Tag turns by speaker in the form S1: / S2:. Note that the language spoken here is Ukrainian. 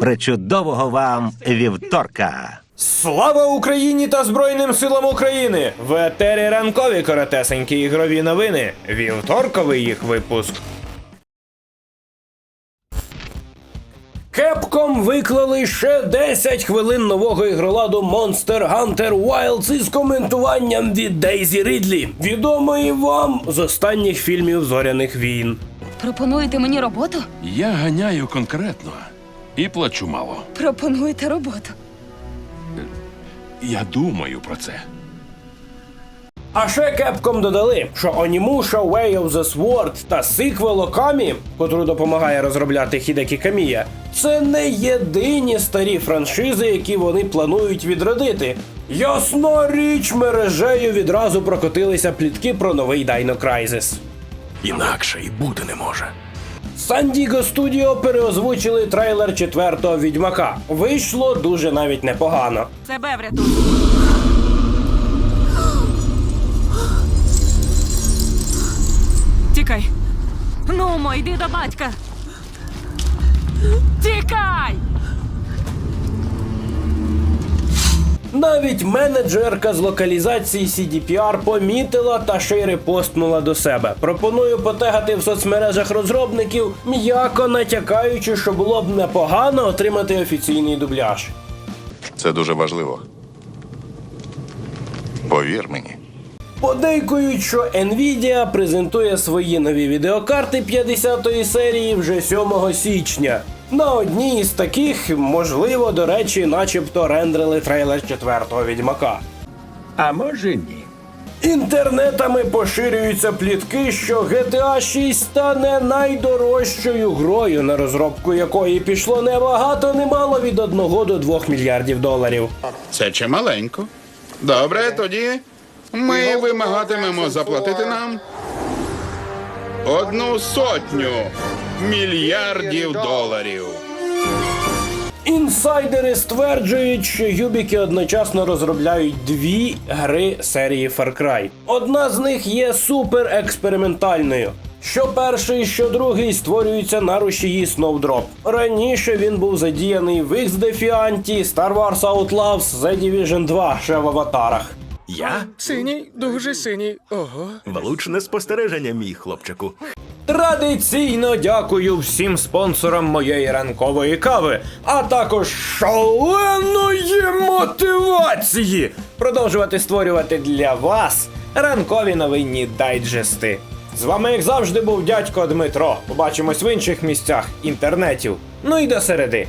S1: Причудового вам вівторка!
S2: Слава Україні та Збройним силам України! В етері ранкові коротесенькі ігрові новини. Вівторковий їх випуск. Кепком виклали ще 10 хвилин нового ігроладу Monster Hunter Wilds із коментуванням від Дейзі Рідлі, відомої вам з останніх фільмів зоряних війн.
S3: Пропонуєте мені роботу?
S4: Я ганяю конкретно і плачу мало.
S3: Пропонуєте роботу.
S4: Я думаю про це.
S2: А ще Кепком додали, що Onimusha Way of the Sword та сиквел Окамі, котру допомагає розробляти Хідекі Камія, це не єдині старі франшизи, які вони планують відродити. Ясна річ, мережею відразу прокотилися плітки про новий Dino Crisis.
S5: Інакше і бути не може.
S2: Diego Studio переозвучили трейлер четвертого відьмака. Вийшло дуже навіть непогано.
S6: Себе врятуй. Тікай. Ну, йди до батька. Тікай!
S2: Навіть менеджерка з локалізації CDPR помітила та ще й репостнула до себе. Пропоную потегати в соцмережах розробників, м'яко натякаючи, що було б непогано отримати офіційний дубляж.
S7: Це дуже важливо. Повір мені.
S2: Подейкують, що Nvidia презентує свої нові відеокарти 50-ї серії вже 7 січня. На одній із таких, можливо, до речі, начебто рендерили трейлер четвертого відьмака.
S5: А може ні.
S2: Інтернетами поширюються плітки, що GTA 6 стане найдорожчою грою, на розробку якої пішло небагато немало від 1 до 2 мільярдів доларів.
S8: Це чималенько. Добре, тоді ми вимагатимемо заплатити нам одну сотню мільярдів доларів.
S2: Інсайдери стверджують, що юбіки одночасно розробляють дві гри серії Far Cry. Одна з них є супер експериментальною. Що перший, що другий створюються на рушії Snowdrop. Раніше він був задіяний в X-Defiant, Star Wars Outlaws, The Division 2 ще в аватарах.
S5: Я?
S9: Синій, дуже синій. Ого.
S5: Влучне спостереження, мій хлопчику.
S2: Традиційно дякую всім спонсорам моєї ранкової кави, а також шаленої мотивації продовжувати створювати для вас ранкові новинні дайджести. З вами, як завжди, був дядько Дмитро. Побачимось в інших місцях інтернетів. Ну і до середи.